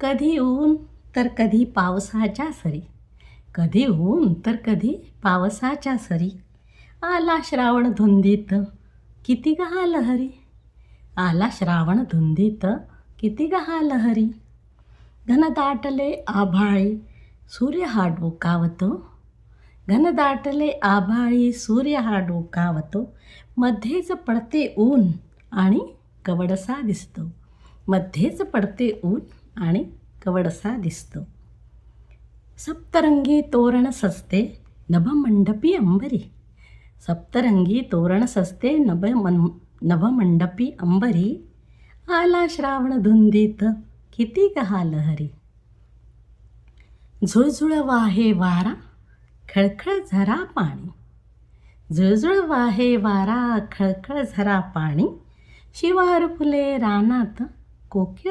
कधी ऊन तर कधी पावसाच्या सरी. कधी ऊन तर कधी पावसाच्या सरी. आला श्रावण धुंदीत किती गहा लहरी आला श्रावण धुंदीत किती गहा लहरी घनदाटले आभाळी सूर्य हा डोकावतो. घनदाटले आभाळी सूर्य हा डोकावतो. मध्येच पडते ऊन आणि कवडसा दिसतो. मध्येच पडते ऊन आणि कवडसा दिसतो. सप्तरंगी तोरण सजते नभमंडपी अंबरी. सप्तरंगी तोरण सजते नभ मन नभमंडपी अंबरी. आला श्रावण धुंदीत किती गहा लहरी झुळझुळ वाहे वारा खळखळ झरा पाणी. झुळझुळ वाहे वारा खळखळ झरा पाणी. शिवार फुले रानात कोकिळ